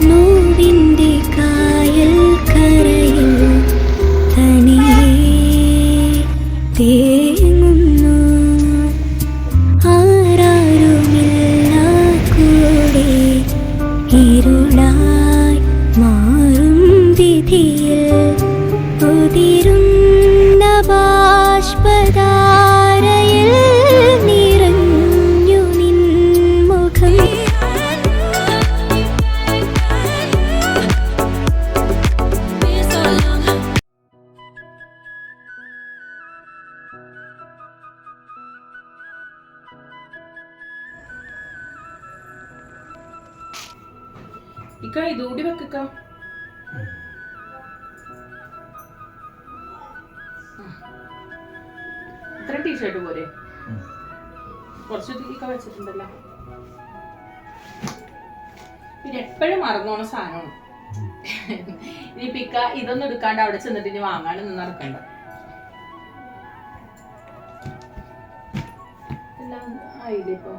No. ഇക്ക ഇതുകൂടി വെക്ക ഇത്ര ടീഷർട്ട് പോരെ? കുറച്ച് ഇക്ക വെച്ചിട്ടുണ്ടല്ലോ. പിന്നെ എപ്പോഴും മറന്നോണ സാധനമാണ്. ഇനിയിപ്പോ ഇക്ക ഇതൊന്നും എടുക്കാണ്ട് അവിടെ ചെന്നിട്ട് ഇനി വാങ്ങാനൊന്നും നടക്കണ്ട. എല്ലാം ആയില്ലേ ഇപ്പൊ?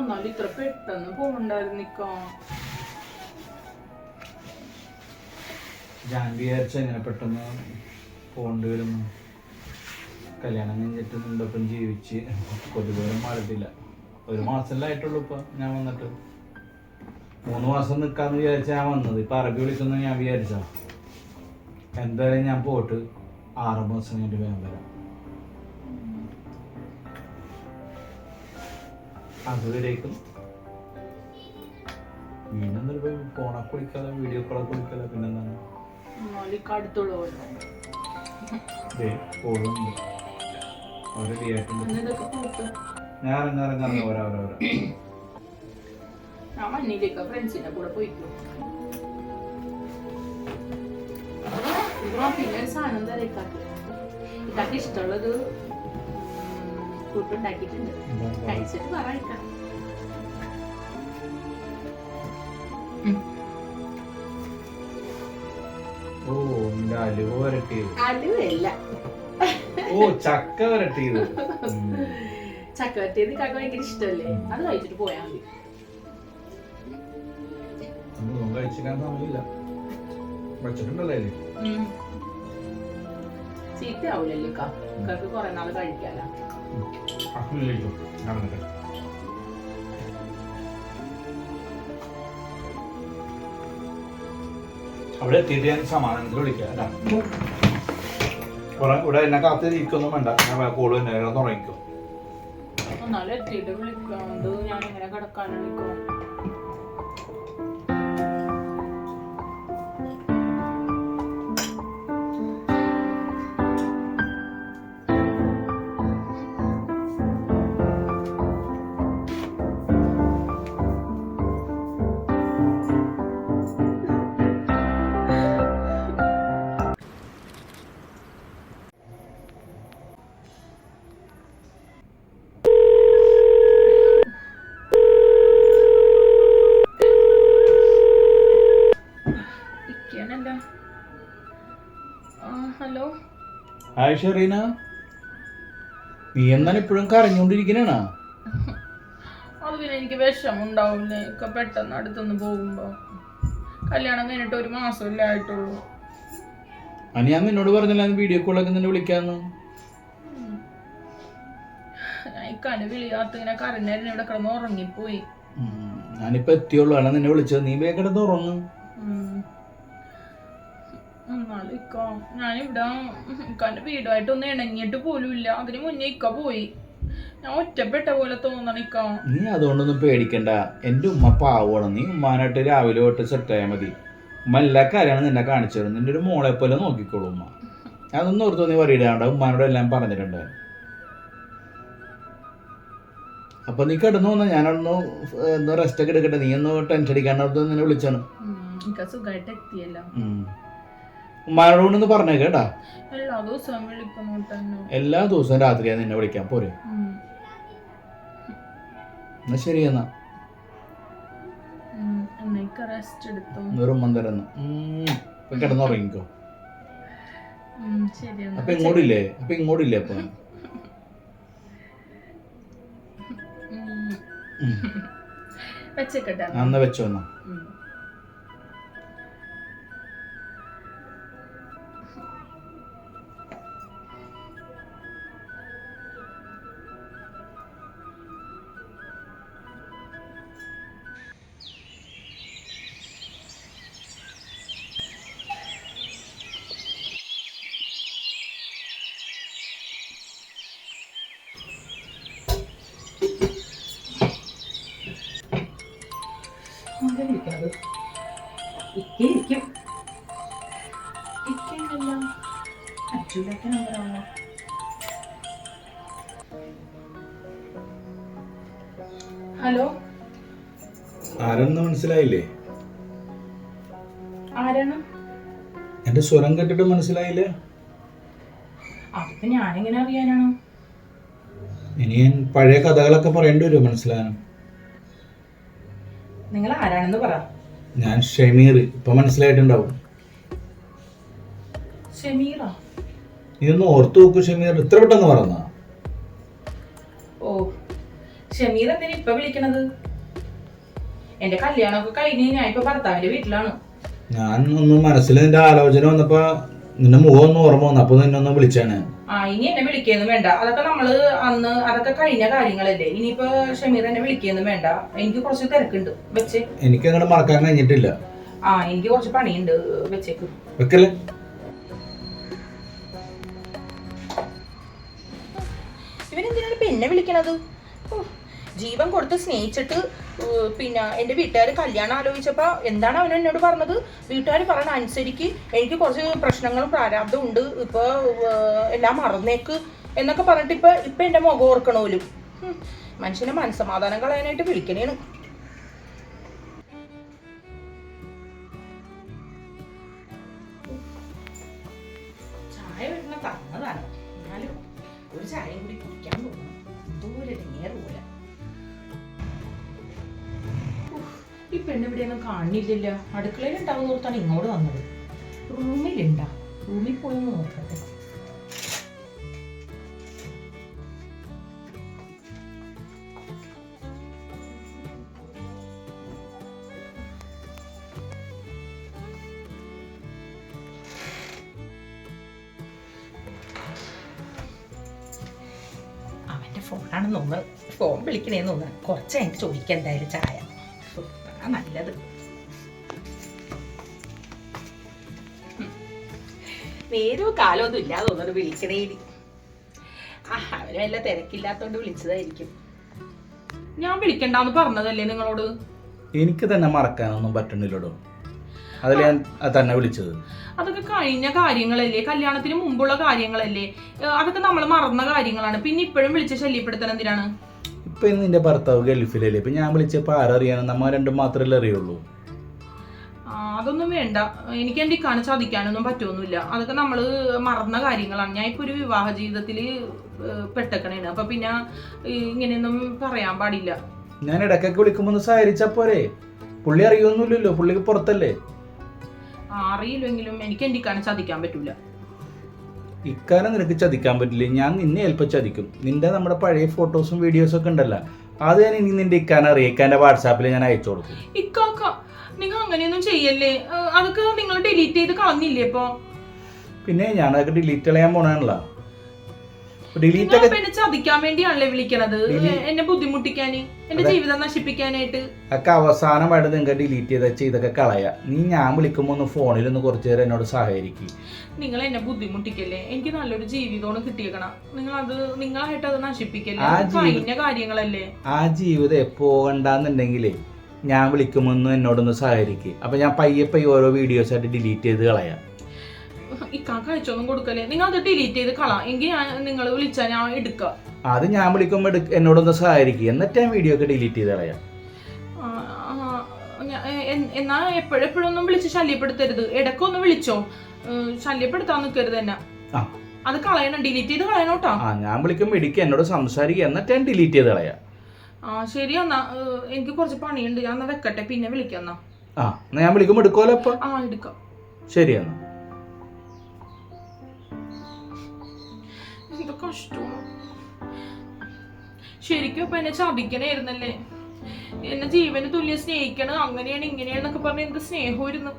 എന്നാലും ഇത്ര പെട്ടെന്ന് പോകണ്ടായിരുന്നിക്കോ ഞാൻ വിചാരിച്ച ഇങ്ങനെ പെട്ടെന്ന് പോകേണ്ടി വരും. കല്യാണം കഴിഞ്ഞിട്ട് നിണ്ടൊപ്പം ജീവിച്ച് കൊതുപോലും മാറിയിട്ടില്ല. ഒരു മാസമല്ലേ ആയിട്ടുള്ളൂ ഇപ്പൊ ഞാൻ വന്നിട്ട്. മൂന്ന് മാസം നിൽക്കാന്ന് വിചാരിച്ച ഞാൻ വന്നത്. ഇപ്പൊ അറബി വിളിച്ചെന്ന് ഞാൻ വിചാരിച്ച എന്തായാലും ഞാൻ പോയിട്ട് ആറ് മാസം കഴിഞ്ഞിട്ട് വേഗം വരാം. അതുവരേക്കും വീണ്ടും ഫോണൊക്കെ വിളിക്കാതെ വീഡിയോ കോളൊക്കെ വിളിക്കാതെ പിന്നെന്താണ്? ഇതൊക്കെ ഞാൻ ഇറങ്ങാൻ ഇറങ്ങാൻ ഓരോ ഓരോ ഓരോ ഞാൻ ഫ്രണ്ട്സിന്റെ കൂടെ പോയിക്കോ. പിന്നെ ഒരു സാധനം തരാം ഇക്കാക്ക്? ഇക്കാക്ക് ഇഷ്ടമുള്ളത് കൂട്ടുണ്ടാക്കിയിട്ടുണ്ട്. കഴിച്ചിട്ട് പറ വരട്ടിയത്. അലുവല്ല ഓ ചക്ക വരട്ടിയത്. ചക്ക വരട്ടിയത് കാക്ക ഭയങ്കര ഇഷ്ടമല്ലേ? അത് കഴിച്ചിട്ട് പോയാ മതി. കഴിച്ചിക്കാൻ സമയമില്ല. വെച്ചിട്ടുണ്ടല്ലേ? ചീത്തയാവൂലല്ലോ ഇക്കാക്ക് കുറെ നാൾ കഴിക്കാലോ അവിടെ എത്തിയിട്ട് ഞാൻ സമാധാനത്തിൽ വിളിക്കാം അല്ല ഇവിടെ എന്നെ കാത്തിരിക്കൊന്നും വേണ്ട. ഞാൻ തന്നെ തുടങ്ങിക്കോ. എത്തിയിട്ട് വിളിക്കാം ഞാൻ ഇങ്ങനെ കിടക്കാനാണ് ഹായ് ഷെറീന? നീ എന്നാൽ ഇപ്പോഴും കരഞ്ഞോണ്ടിരിക്കണാ അത് പിന്നെ എനിക്ക് വിഷമുണ്ടാവില്ലേ ഒക്കെ പെട്ടെന്ന് അടുത്തൊന്ന് പോകുമ്പോ. കല്യാണം കഴിഞ്ഞിട്ട് ഒരു മാസമല്ലേ ആയിട്ടുള്ളൂ. അനി ഞാൻ നിന്നോട് പറഞ്ഞില്ല വീഡിയോ കോളൊക്കെ നിന്നെ വിളിക്കാന്ന്? ഞാൻ ഇക്കാന് വിളിയാത്ത ഇങ്ങനെ കരഞ്ഞായിരുന്നു. ഇവിടെ കിടന്ന് ഉറങ്ങിപ്പോയി. ഞാനിപ്പോ എത്തിയുള്ളൂ. അല്ല നിന്നെ വിളിച്ചത്. നീ വേഗം കിടന്ന് ഉറങ്ങ്. എന്നാലും ഇക്ക. ഞാനിവിടെ ഇക്കാന്റെ വീടുമായിട്ടൊന്നും ഇണങ്ങിയിട്ട് പോലും ഇല്ല. അതിന് മുന്നേ ഇക്ക പോയി. ഞാൻ ഒറ്റപ്പെട്ട പോലെ തോന്നണം ഇക്ക. നീ അതുകൊണ്ടൊന്നും പേടിക്കണ്ട. എന്റെ ഉമ്മ പാവണം നീ ഉമ്മാനായിട്ട് രാവിലെ തൊട്ട് സെറ്റായാൽ മതി. ഉമ്മ എല്ലാ കാര്യങ്ങളും നിന്നെ കാണിച്ചു തരും. നിന്റെ ഒരു മോളെ പോലെ നോക്കിക്കോളൂ ഉമ്മ. അതൊന്നും ഓർത്തു നീ പറയിടാണ്ട് ഉമ്മാനോട് എല്ലാം പറഞ്ഞിട്ടുണ്ട്. അപ്പൊ നീ കിടന്നു വന്ന? ഞാനൊന്ന് എന്തോ റെസ്റ്റ് ഒക്കെ എടുക്കട്ടെ. നീ ഒന്ന് ടെൻഷൻ അടിക്കാണ്ട് നിന്നെ വിളിച്ചാണ്. സുഖമായിട്ട് എത്തിയല്ലോ. ഉമ്മാനോട് ഒന്ന് പറഞ്ഞേ കേട്ടാ. എല്ലാ ദിവസവും രാത്രി എല്ലാ ദിവസവും രാത്രിയാ നിന്നെ വിളിക്കാൻ. പോരെ. എന്നാ ശരി എന്നാ. തരുന്നു. കിടന്നുറങ്ങിക്കോ അപ്പൊ ഇങ്ങോട്ടില്ലേ? അപ്പൊ ഇങ്ങോട്ടില്ലേ അപ്പൊ? അന്ന് ഉം. എന്റെ സ്വരം കേട്ടിട്ട് മനസ്സിലായില്ലേ? അതിപ്പോ ഞാനെങ്ങനെ അറിയാനാണ്? ഇനി ഞാൻ പഴയ കഥകളൊക്കെ പറയേണ്ടി വരുമോ മനസ്സിലാകാനും നിങ്ങൾ ആരാണെന്ന് പറ. ഞാൻ ഷമീർ. ഇപ്പൊ മനസ്സിലായിട്ടുണ്ടാവും. ഷമീറ? ഇതൊന്ന് ഓർത്തു നോക്കൂ ഷമീർ. ഇത്ര പെട്ടെന്ന് പറഞ്ഞ? ഓ ഷമീർ എന്തിനാ ഇപ്പൊ വിളിക്കണത്? എന്റെ കല്യാണമൊക്കെ കഴിഞ്ഞ് ഞാൻ ഇപ്പൊ ഭർത്താവിന്റെ വീട്ടിലാണ്. ഞാൻ ഒന്ന് മനസ്സിൽ നിന്റെ ആലോചന വന്നപ്പോ നിന്റെ മുഖം ഒന്ന് ഓർമ്മ വന്നു. അപ്പൊ നിന്നെ ഒന്ന് വിളിച്ചാണ്. ആ ഇനി എന്നെ വിളിക്കൊന്നും വേണ്ട. അതൊക്കെ നമ്മൾ അന്ന് അതൊക്കെ കഴിഞ്ഞ കാര്യങ്ങളല്ലേ. ഇനിയിപ്പോ ഷമീർ എന്നെ വിളിക്കൊന്നും വേണ്ട. എനിക്ക് കുറച്ച് തിരക്കുണ്ട്. വെച്ച്. എനിക്ക് അങ്ങനെ മറക്കാൻ കഴിഞ്ഞിട്ടില്ല. ആ എനിക്ക് കുറച്ച് പണിയുണ്ട്. വെച്ചേക്ക്. വെക്കല്ലേ ഇവനെന്തിനാണ് പിന്നെ വിളിക്കണത്? ജീവൻ കൊടുത്ത് സ്നേഹിച്ചിട്ട് പിന്നെ എന്റെ വീട്ടുകാർ കല്യാണം ആലോചിച്ചപ്പോൾ എന്താണ് അവൻ എന്നോട് പറഞ്ഞത്? വീട്ടുകാർ പറഞ്ഞ അനുസരിക്ക് എനിക്ക് കുറച്ച് പ്രശ്നങ്ങളും പ്രാരാബ്ദവും ഉണ്ട് ഇപ്പോൾ എല്ലാം മറന്നേക്ക് എന്നൊക്കെ പറഞ്ഞിട്ട് ഇപ്പം ഇപ്പം എന്റെ മുഖം ഓർക്കണോലും. മനുഷ്യനെ മനസ്സമാധാനം കളയാനായിട്ട് വിളിക്കണേണ് ഈ പെണ്ണ് ഇവിടെയൊന്നും കാണില്ലല്ല. അടുക്കളയിൽ ഉണ്ടാവും ഓർത്താണ് ഇങ്ങോട്ട് വന്നത്. റൂമിലുണ്ടാ. റൂമിൽ പോയി നോക്കട്ടെ. ഫോണാണെന്ന് തോന്നുന്നു. ഫോൺ വിളിക്കണേന്ന് തോന്നുന്നു. കുറച്ച് എനിക്ക് ചോദിക്കാം എന്തായാലും ചായ. നേരവും കാലമൊന്നും ഇല്ലാതെ തോന്നുന്നു വിളിക്കണേടി ആ അവരും വല്ല തിരക്കില്ലാത്തോണ്ട് വിളിച്ചതായിരിക്കും. ഞാൻ വിളിക്കണ്ടെന്ന് പറഞ്ഞതല്ലേ നിങ്ങളോട്? എനിക്ക് തന്നെ മറക്കാനൊന്നും പറ്റണില്ലടോ. അതിൽ ഞാൻ തന്നെ വിളിച്ചത്. അതൊക്കെ കഴിഞ്ഞ കാര്യങ്ങളല്ലേ? കല്യാണത്തിന് മുമ്പുള്ള കാര്യങ്ങളല്ലേ? അതൊക്കെ നമ്മൾ മറന്ന കാര്യങ്ങളാണ്. പിന്നെ ഇപ്പോഴും വിളിച്ച് ശല്യപ്പെടുത്തണം എന്തിനാണ്? ഇപ്പൊ നിന്റെ ഭർത്താവ് ഗൾഫിലല്ലേ? ഇപ്പൊ ഞാൻ വിളിച്ചപ്പോ ആരറിയാനും നമ്മ രണ്ടും മാത്രമല്ലേ അറിയുള്ളൂ. അതൊന്നും വേണ്ട. എനിക്ക് എന്റെ കാണിച്ച് ചതിക്കാനൊന്നും പറ്റുമൊന്നുമില്ല അതൊക്കെ നമ്മൾ മറന്ന കാര്യങ്ങളാണ്. ഞാൻ ഇപ്പോൾ ഒരു വിവാഹ ജീവിതത്തിൽ പെട്ടക്കണേണ്. അപ്പൊ പിന്നെ ഇങ്ങനെയൊന്നും പറയാൻ പാടില്ല. ഞാൻ ഇടയ്ക്കൊക്കെ വിളിക്കുമ്പോൾ ഒന്ന് സഹകരിച്ചാ പോരെ? പുള്ളി അറിയൊന്നുമില്ലല്ലോ. പുള്ളിക്ക് പുറത്തല്ലേ? അറിയില്ലെങ്കിലും എനിക്ക് എന്റെ ഇക്കാനെ ചതിക്കാൻ പറ്റൂല. ഇക്കാലം നിനക്ക് ചതിക്കാൻ പറ്റില്ല? ഞാൻ നിന്നെ ചിലപ്പോൾ ചതിക്കും. നിന്റെ നമ്മുടെ പഴയ ഫോട്ടോസും വീഡിയോസും ഒക്കെ ഉണ്ടല്ലോ. അത് ഞാൻ ഇനി നിന്റെ ഇക്കാൻ അറിയാം ഇക്കാന്റെ വാട്സാപ്പിൽ ഞാൻ അയച്ചു കൊടുക്കും. ഇക്കാക്ക നിങ്ങൾ അങ്ങനെയൊന്നും ചെയ്യല്ലേ? അതൊക്കെ നിങ്ങൾ ഡിലീറ്റ് ചെയ്ത് കളഞ്ഞില്ലേ ഇപ്പൊ? പിന്നെ ഞാൻ അതൊക്കെ ഡിലീറ്റ് ചെയ്യാൻ പോണാണല്ലോ ഡിലീറ്റ് ഒക്കെ എന്നെ ചതിക്കാൻ വേണ്ടിയാണല്ലേ വിളിക്കണത്? എന്നെ ബുദ്ധിമുട്ടിക്കാന് എന്റെ ജീവിതം നശിപ്പിക്കാനായിട്ട്. ഒക്കെ അവസാനമായിട്ട് നിങ്ങൾ ഡിലീറ്റ് ചെയ്ത ചെയ്തൊക്കെ കളയാ. നീ ഞാൻ വിളിക്കുമ്പോൾ ഒന്ന് ഫോണിൽ ഒന്ന് കുറച്ച് നേരം എന്നോട് സഹകരിക്കും. നിങ്ങൾ എന്നെ ബുദ്ധിമുട്ടിക്കല്ലേ? എനിക്ക് നല്ലൊരു ജീവിതമാണ് കിട്ടിയേക്കണം നിങ്ങൾ അത് നിങ്ങളായിട്ട് അത് നശിപ്പിക്കല്ലേ? കഴിഞ്ഞ കാര്യങ്ങളല്ലേ? ആ ജീവിതം പോകണ്ടെന്നുണ്ടെങ്കിലേ ഞാൻ വിളിക്കുമെന്ന് എന്നോടൊന്ന് സഹകരിക്കുക അപ്പൊ ഞാൻ പയ്യെ പയ്യെ ഓരോ വീഡിയോസ് ആയിട്ട് ഡിലീറ്റ് ചെയ്ത് കളയാം. ഇക്കാക്ക അയച്ചൊന്നും കൊടുക്കല്ലേ? നിങ്ങൾ അത് ഡിലീറ്റ് ചെയ്ത് കളാം. എങ്കിൽ ഞാൻ നിങ്ങൾ വിളിച്ചാൽ ഞാൻ എടുക്കാം. അത് ഞാൻ വിളിക്കുമ്പോൾ എടുക്ക- എന്നോടൊന്ന് സഹകരിക്കും. എന്നിട്ട് ഞാൻ വീഡിയോ ഒക്കെ ഡിലീറ്റ് ചെയ്ത് കളയാം. എന്നാ എപ്പോഴെപ്പോഴൊന്നും വിളിച്ച് ശല്യപ്പെടുത്തരുത്. ഇടയ്ക്കൊന്ന് വിളിച്ചോ. ശല്യപ്പെടുത്താൻ നിൽക്കരുത് തന്നെ ആ. അത് കളയണം. ഡിലീറ്റ് ചെയ്ത് കളയണോട്ടോ ഞാൻ വിളിക്കുമ്പോൾ ഇടിക്കുക എന്നോട് സംസാരിക്കുക എന്നിട്ട് ഞാൻ ഡിലീറ്റ് ചെയ്ത് കളയാം. ആ ശരി എന്നാ എനിക്ക് കുറച്ച് പണിയുണ്ട്. ഞാൻ വെക്കട്ടെ പിന്നെ വിളിക്കാം എന്നാ. ആ എന്നാ ഞാൻ വിളിക്കുമ്പോൾ എടുക്കുമല്ലോ അപ്പൊ ആ എടുക്കാം. ശരി എന്നാ. എന്ത് കഷ്ടമാണ് ശരിക്കും ഇപ്പൊ എന്നെ ചതിക്കണായിരുന്നല്ലേ? എന്നെ ജീവന് തുല്യം സ്നേഹിക്കണം അങ്ങനെയാണ് ഇങ്ങനെയാണെന്നൊക്കെ പറഞ്ഞ് എന്ത് സ്നേഹമായിരുന്നു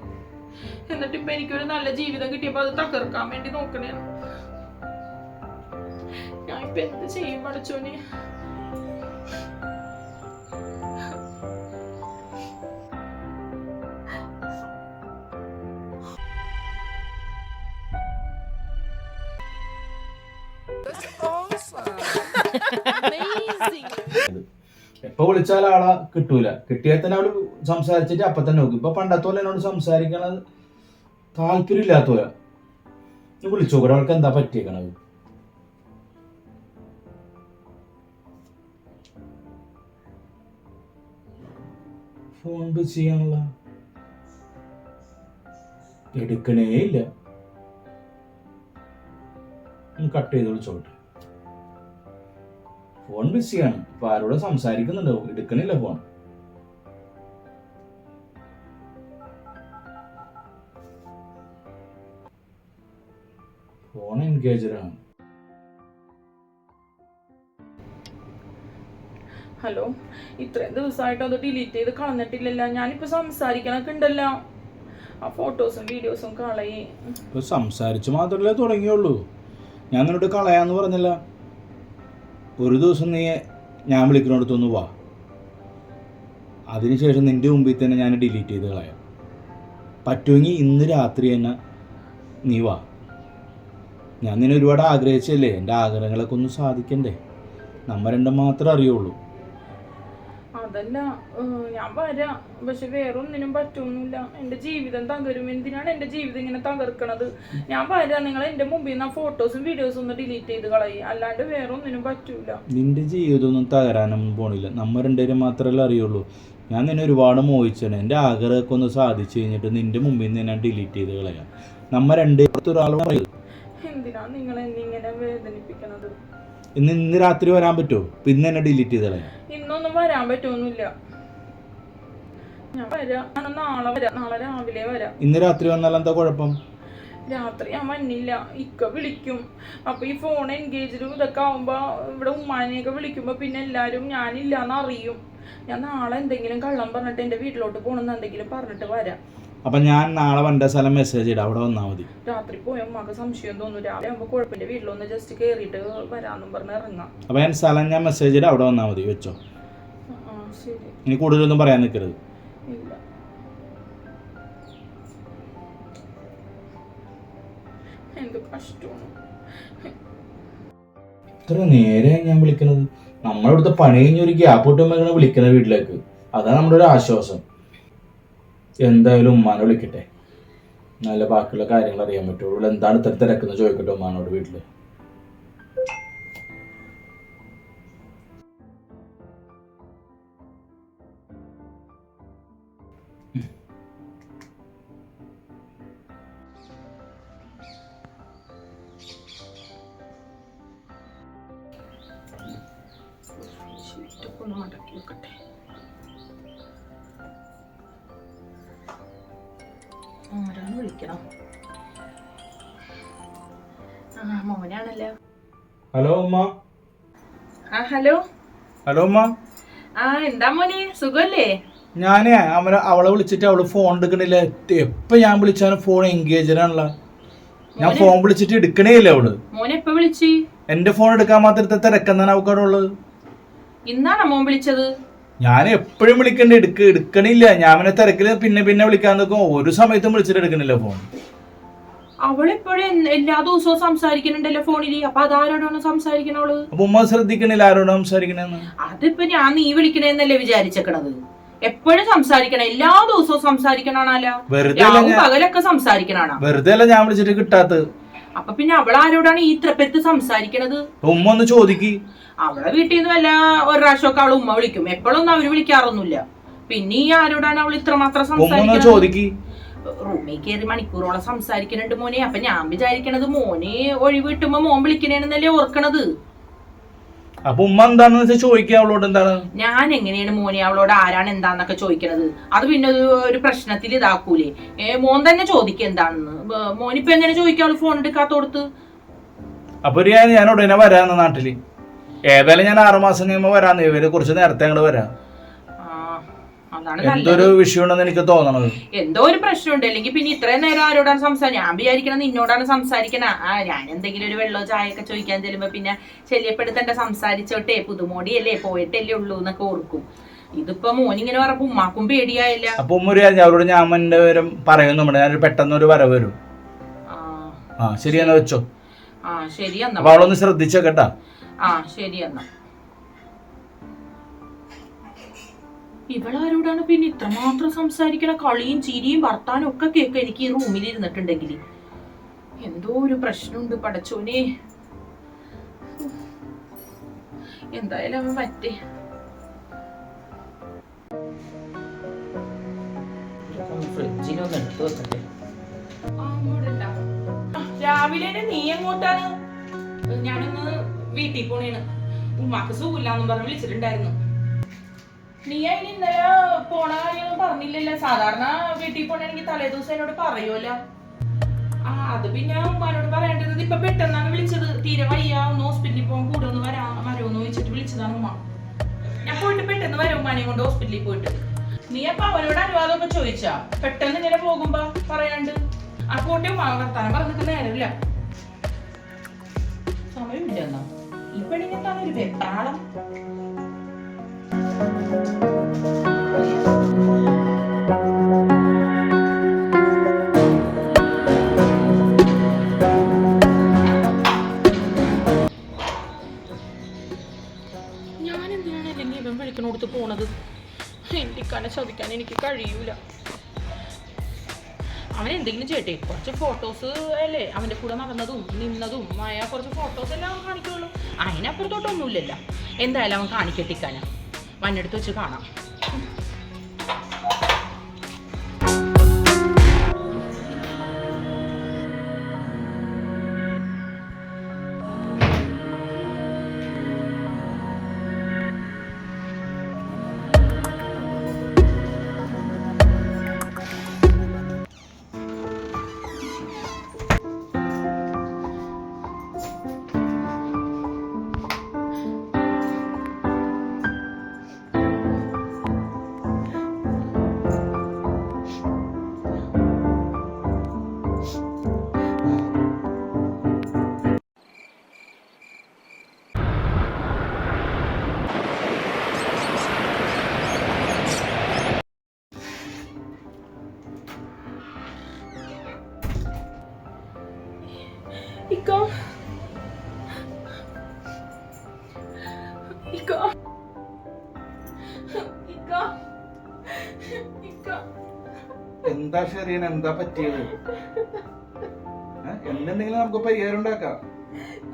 എന്നിട്ട് ഇപ്പൊ എനിക്കൊരു നല്ല ജീവിതം കിട്ടിയപ്പോ അത് തകർക്കാൻ വേണ്ടി നോക്കണേ ഞാൻ ഇപ്പൊ എന്ത് ചെയ്യും പഠിച്ചോനെ എപ്പോ വിളിച്ചാൽ ആളെ കിട്ടൂല. കിട്ടിയാൽ തന്നെ അവൾ സംസാരിച്ചിട്ട് അപ്പൊ തന്നെ നോക്കും. ഇപ്പൊ പണ്ടത്തെ പോലെ എന്നോട് സംസാരിക്കണത് താല്പര്യം ഇല്ലാത്തോല വിളിച്ചു അവൾക്ക് എന്താ പറ്റിയേക്കണത്? ഫോൺ ചെയ്യാനുള്ള എടുക്കണേ ഇല്ല കട്ട് ചെയ്ത് വിളിച്ചോട്ടെ. ഫോൺ ബിസിയാണ് ഇപ്പൊ ആരോട് സംസാരിക്കുന്നുണ്ടാവും എടുക്കണില്ല ഫോൺ ഫോൺ എൻഗേജറാണ് ഹലോ ഇത്രയും ദിവസമായിട്ട് അത് ഡിലീറ്റ് ചെയ്ത് കളഞ്ഞിട്ടില്ലല്ലോ. ഞാനിപ്പോ സംസാരിക്കണൊക്കെ ഉണ്ടല്ലോ. ആ ഫോട്ടോസും വീഡിയോസും കളയേ. സംസാരിച്ചു സംസാരിച്ച് മാത്രമല്ലേ തുടങ്ങിയുള്ളൂ. ഞാൻ നിന്നോട് കളയാന്ന് പറഞ്ഞില്ല. ഒരു ദിവസം നീ ഞാൻ വിളിക്കുന്നിടത്തൊന്ന് വാ. അതിനുശേഷം നിന്റെ മുമ്പിൽ തന്നെ ഞാൻ ഡിലീറ്റ് ചെയ്ത് കളയാം. പറ്റുമെങ്കിൽ ഇന്ന് രാത്രി തന്നെ നീ വാ. ഞാൻ നിന്നെ ഒരുപാട് ആഗ്രഹിച്ചല്ലേ? എന്റെ ആഗ്രഹങ്ങളൊക്കെ ഒന്ന് സാധിക്കണ്ടേ? നമ്മ രണ്ടും മാത്രമേ അറിയുള്ളൂ. അതല്ല ഞാൻ വരാം. പക്ഷെ വേറെ ഒന്നിനും പറ്റൊന്നുമില്ല. എന്റെ ജീവിതം തകരും. എന്തിനാണ് എന്റെ ജീവിതം ഇങ്ങനെ തകർക്കണത്? ഞാൻ വരാം. നിങ്ങൾ എന്റെ മുമ്പിൽ നിന്ന് ഫോട്ടോസും വീഡിയോസും ഒന്ന് ഡിലീറ്റ് ചെയ്ത് കളയും. അല്ലാണ്ട് വേറെ ഒന്നിനും പറ്റൂല. നിന്റെ ജീവിതമൊന്നും തകരാനൊന്നും പോണില്ല. നമ്മ രണ്ടുപേരും മാത്രമല്ല അറിയുള്ളൂ. ഞാൻ നിന്നെ ഒരുപാട് മോഹിച്ചാണ്. എന്റെ ആഗ്രഹമൊക്കെ ഒന്ന് സാധിച്ചു കഴിഞ്ഞിട്ട് നിന്റെ മുമ്പിൽ നിന്ന് ഞാൻ ഡിലീറ്റ് ചെയ്ത് കളയാം. നമ്മ രണ്ട് പറയും. എന്തിനാ നിങ്ങൾ എന്നെ ഇങ്ങനെ വേദനിപ്പിക്കണത്? ഇന്ന് ഇന്ന് രാത്രി വരാൻ പറ്റുമോ? പിന്നെ എന്നെ ഡിലീറ്റ് ചെയ്ത് കളയാം. ഇന്നൊന്നും വരാൻ പറ്റൊന്നുമില്ല ഞാൻ വരാം. ഞാൻ നാളെ വരാം. നാളെ രാവിലെ വരാം. ഇന്ന് രാത്രി വന്നാൽ എന്താ കുഴപ്പം? രാത്രി ഞാൻ വന്നില്ല. ഇക്ക വിളിക്കും. അപ്പൊ ഈ ഫോൺ എൻഗേജിലും ഇതൊക്കെ ആവുമ്പോ ഇവിടെ ഉമ്മാനെയൊക്കെ വിളിക്കുമ്പോ പിന്നെ എല്ലാരും ഞാനില്ലാന്ന് അറിയും. ഞാൻ നാളെ എന്തെങ്കിലും കള്ളം പറഞ്ഞിട്ട് എന്റെ വീട്ടിലോട്ട് പോണെന്ന് എന്തെങ്കിലും പറഞ്ഞിട്ട് വരാം. അപ്പൊ ഞാൻ നാളെ വണ്ട സ്ഥലം മെസ്സേജ് ഇടാം. അവിടെ വന്നാൽ മതി. രാത്രി പോയ ഉമ്മക്ക് സംശയം തോന്നും രാവിലെ ആകുമ്പോ കുഴപ്പമില്ല. വീട്ടിലൊന്ന് ജസ്റ്റ് കേറിയിട്ട് വരാന്നും പറഞ്ഞ് ഇറങ്ങാം. അപ്പൊ ഞാൻ സ്ഥലം ഞാൻ മെസ്സേജ് ഇടാം. അവിടെ വന്നാൽ മതി. വെച്ചോ. ഇനി കൂടുതലൊന്നും പറയാൻ നിൽക്കരുത്. ഇത്ര നേരെ ഞാൻ വിളിക്കുന്നത് നമ്മളിവിടുത്തെ പണി കഴിഞ്ഞ് ഒരു ഗ്യാപ്പ് കിട്ടുമ്പോൾ വിളിക്കുന്നത് വീട്ടിലേക്ക്. അതാണ് നമ്മുടെ ഒരു ആശ്വാസം. എന്തായാലും ഉമ്മാനെ വിളിക്കട്ടെ. നല്ല ബാക്കിയുള്ള കാര്യങ്ങൾ അറിയാൻ പറ്റുള്ളൂ. എന്താണ് ഇത്ര തിരക്കെന്ന് ചോദിക്കട്ടെ ഉമ്മാനോട് വീട്ടിൽ ഒന്ന് മടക്കി വെക്കട്ടെ ആരാണ് വിളിക്കണം ആ മോനാണല്ലോ ഹലോ ഉമ്മ. ആ ഹലോ. ഹലോ ഉമ്മ. ആ എന്താ മോനെ? സുഖല്ലേ? ഞാനേ അവനെ അവളെ വിളിച്ചിട്ട് അവൾ ഫോൺ എടുക്കണില്ല. എപ്പോ ഞാൻ വിളിച്ചാലും ഫോൺ എൻഗേജറാണല്ലോ ഞാൻ ഫോൺ വിളിച്ചിട്ട് എടുക്കണേ ഇല്ല അവൾ. എന്റെ ഫോൺ എടുക്കാൻ മാത്രത്തെ തിരക്കെന്നാണ് അവൾക്ക് ഉള്ളത്? ഇന്നാണോ മോൻ വിളിച്ചത്? ഞാൻ എപ്പോഴും വിളിക്കണ്ട എടുക്ക എടുക്കണില്ല. ഞാൻ അവനെ തിരക്കിൽ പിന്നെ പിന്നെ വിളിക്കാൻ നോക്കും. ഒരു സമയത്തും വിളിച്ചിട്ട് എടുക്കണില്ല ഫോൺ അവളെപ്പോഴും എല്ലാ ദിവസവും സംസാരിക്കുന്നുണ്ടല്ലോ ഫോണിൽ അപ്പൊ അതാരോടാണ് സംസാരിക്കണവൾ അപ്പൊ ഉമ്മ ശ്രദ്ധിക്കണില്ല സംസാരിക്കണെന്ന്? അതിപ്പോ ഞാൻ നീ വിളിക്കണേന്നല്ലേ വിചാരിച്ചേക്കണത്? എപ്പോഴും സംസാരിക്കണം. എല്ലാ ദിവസവും സംസാരിക്കണാണല്ലോ വെറുതെ അല്ല രാവും ഞാൻ പകലൊക്കെ സംസാരിക്കണാണ് വെറുതെ അല്ല ഞാൻ വിളിച്ചിട്ട് കിട്ടാത്തത്. അപ്പൊ പിന്നെ അവൾ ആരോടാണ് ഈ ഇത്രപ്പെരുത്ത് സംസാരിക്കണത്? ഉമ്മ ഒന്ന് ചോദിക്ക്. അവളെ വീട്ടിൽ നിന്ന് വല്ല ഒരു പ്രാവശ്യമൊക്കെ അവൾ ഉമ്മ വിളിക്കും. എപ്പോഴൊന്നും അവർ വിളിക്കാറൊന്നുമില്ല. പിന്നെ ഈ ആരോടാണ് അവൾ ഇത്രമാത്രം സംസാരിക്കുന്നത് റൂമിൽ കയറി മണിക്കൂറോളം സംസാരിക്കുന്നുണ്ട് മോനെ. അപ്പൊ ഞാൻ വിചാരിക്കണത് മോനെ ഒഴിവ് കിട്ടുമ്പോ മോൻ വിളിക്കണേന്നല്ലേ ഓർക്കണത്. അപ്പൊ ഉമ്മ എന്താണെന്ന് വെച്ചാൽ ചോദിക്കുക അവളോട് എന്താണ്? ഞാൻ എങ്ങനെയാണ് മോനെ? അവളോട് ആരാണ് എന്താന്നൊക്കെ ചോദിക്കണത്. അത് പിന്നെ ഒരു പ്രശ്നത്തിൽ ഇതാക്കൂലേ. ഏ, മോൻ തന്നെ ചോദിക്കുക എന്താണെന്ന്. മോനിപ്പോ എങ്ങനെ ചോദിക്കാം അവൾ ഫോൺ എടുക്കാത്തോടത്ത്? അപ്പൊ ഒരു ഞാൻ ഉടനെ വരാന്ന് നാട്ടിൽ. ഏതായാലും ഞാൻ ആറുമാസം കഴിയുമ്പോ വരാന്ന് ഇവർ കുറച്ച് നേരത്തെ അങ്ങോട്ട് വരാം. അതാണ് എന്തൊരു വിഷയമുണ്ടെന്ന് എനിക്ക് തോന്നണത്. എന്തോ ഒരു പ്രശ്നമുണ്ട്. അല്ലെങ്കിൽ പിന്നെ ഇത്രയും നേരം ആരോടാണ് സംസാരിക്കുക ഞാൻ വിചാരിക്കണം നിന്നോടാണ് സംസാരിക്കണ. ആ ഞാൻ എന്തെങ്കിലും ഒരു വെള്ളമോ ചായ ഒക്കെ ചോദിക്കാൻ ചെല്ലുമ്പോ പിന്നെ ശല്യപ്പെടുത്തേണ്ട സംസാരിച്ചോട്ടെ. പുതുമോടിയല്ലേ പോയിട്ടല്ലേ ഉള്ളൂ എന്നൊക്കെ ഓർക്കും. ഇതിപ്പോ മോനിങ്ങനെ പറഞ്ഞപ്പോ ഉമ്മാക്കും പേടിയായില്ല. അപ്പൊ ഉമ്മ ഒരു കാര്യം അവരോട് ഞാൻ എന്റെ പേരും പറയുന്നുണ്ട് ഞാൻ പെട്ടെന്ന് ഒരു വരവ് വരും. ആ. ശരി എന്നാ വെച്ചോ. ആ ശരി എന്നാ. ശ്രദ്ധിച്ചോ കേട്ടാ ആ ശരി എന്നാ. ഇവളാരോടാണ് പിന്നെ ഇത്രമാത്രം സംസാരിക്കണ കളിയും ചിരിയും വർത്താനും ഒക്കെ കേൾക്ക എനിക്ക് ഈ റൂമിൽ ഇരുന്നിട്ടുണ്ടെങ്കിൽ എന്തോ ഒരു പ്രശ്നമുണ്ട് പടച്ചോനെ. എന്തായാലും അവൻ പറ്റേ ഫ്രിഡ്ജിലൊന്ന് എടുത്തു വെക്കട്ടെ. രാവിലെ നീ എങ്ങോട്ടാണ്? ഞാനൊന്ന് വീട്ടിൽ പോണേണ്. ഉമ്മാക്ക് സുഖമില്ലാന്നും പറഞ്ഞ് വിളിച്ചിട്ടുണ്ടായിരുന്നു. നീ അതിന് ഇന്നലെ പോണ കാര്യൊന്നും പറഞ്ഞില്ലല്ലോ. സാധാരണ വീട്ടിൽ പോണെങ്കിൽ തലേ ദിവസം എന്നോട് പറയുമല്ലോ ആ അത് പിന്നെ ഉമ്മാനോട് പറയേണ്ടത് ഇപ്പൊ പെട്ടെന്നാണ് വിളിച്ചത്. തീരെ വയ്യ ഒന്ന് ഹോസ്പിറ്റലിൽ പോകാൻ കൂടെ ഒന്ന് വരാ വരുമെന്ന് ചോദിച്ചിട്ട് വിളിച്ചതാണ് ഉമ്മ. ഞാൻ പോയിട്ട് പെട്ടെന്ന് വരും ഉമ്മാനെയും കൊണ്ട് ഹോസ്പിറ്റലിൽ പോയിട്ട്. നീ അപ്പൊ അവനോട് അനുവാദമൊക്കെ ചോദിച്ചാ? പെട്ടെന്ന് ഇങ്ങനെ പോകുമ്പോ പറയാണ്ട്? ആ പോട്ടെ ഉമ്മ വർത്താനം പറഞ്ഞിട്ട് നേരമില്ല. സമയമില്ല എന്നാ. ഇപ്പൊ ഒരു വെട്ടാളം? ചതിക്കാൻ എനിക്ക് കഴിയൂല. അവൻ എന്തെങ്കിലും ചെയ്യട്ടെ? കുറച്ച് ഫോട്ടോസ് അല്ലേ? അവന്റെ കൂടെ നടന്നതും നിന്നതും ആയ കുറച്ച് ഫോട്ടോസ് എല്ലാം അവൻ കാണിക്കുള്ളൂ. അതിനപ്പുറത്തോട്ടൊന്നുമില്ലല്ലോ. എന്തായാലും അവൻ കാണിക്കട്ടിക്കാനാണ് വന്നെടുത്ത് വെച്ച് കാണാം. ഇക്കോ ഇക്കോ ഇക്കോ ഇക്കോ എന്താ ഷെറിയൻ എന്താ പറ്റിയത്? എന്തെങ്കിലും നമുക്ക് പരിഹാരം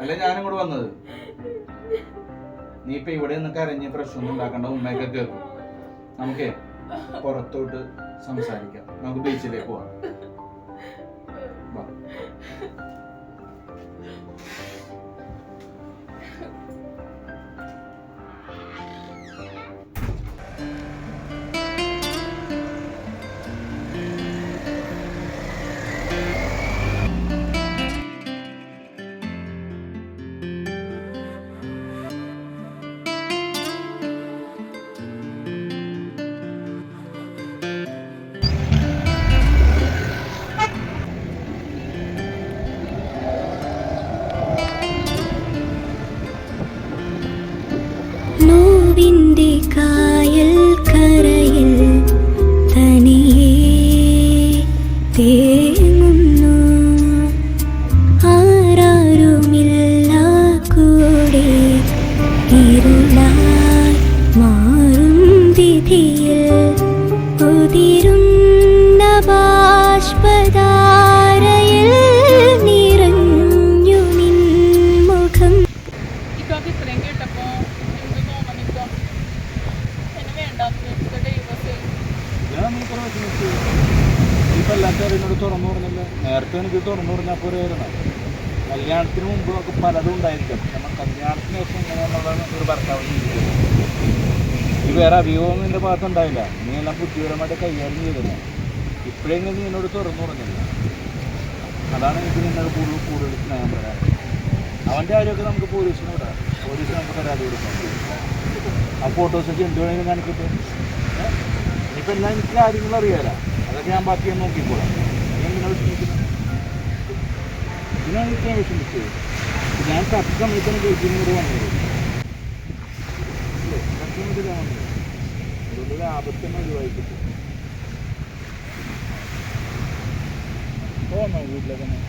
അല്ല ഞാനും കൂടെ വന്നത്. നീ ഇപ്പൊ ഇവിടെ നിന്ന് കരഞ്ഞ് പ്രശ്നമൊന്നും ഉണ്ടാക്കണ്ട ഉമ്മയൊക്കെ കേൾക്കും. നമുക്കേ പുറത്തോട്ട് സംസാരിക്കാം. നമുക്ക് ബീച്ചിലേക്ക് പോവാം. വേറെ അഭിയോഗം നിന്റെ ഭാഗത്ത് ഉണ്ടാവില്ല നീ എല്ലാം ബുദ്ധിപരമായിട്ട് കൈകാര്യം ചെയ്തില്ല ഇപ്പോഴെങ്കിലും നീ എന്നോട് തുറന്നു പറഞ്ഞില്ല അതാണ് എനിക്ക് നിന്നോട് കൂടുതൽ കൂടുതൽ സ്നേഹം വരാൻ അവന്റെ കാര്യമൊക്കെ നമുക്ക് പോലീസിന് വിടാം. പോലീസ് നമുക്ക് പരാതി കൊടുക്കാം. ആ ഫോട്ടോസൊക്കെ എന്ത് വേണമെങ്കിലും കാണിക്കട്ടെ ഇപ്പം. എല്ലാം എനിക്ക് കാര്യങ്ങൾ അറിയാല. അതൊക്കെ ഞാൻ ബാക്കി ഞാൻ നോക്കിക്കോളാം. ഞാൻ കറക്റ്റ് സമയത്താണ് ഗൾഫിന് കൂടെ വന്നത്? കറക്റ്റ് സമയത്താണ് വന്നത്. അതുകൊണ്ട് ഒരു ആപത്തന്നെ ഒഴിവാക്കിട്ട് പോന്നോ വീട്ടിലേക്ക് തന്നെ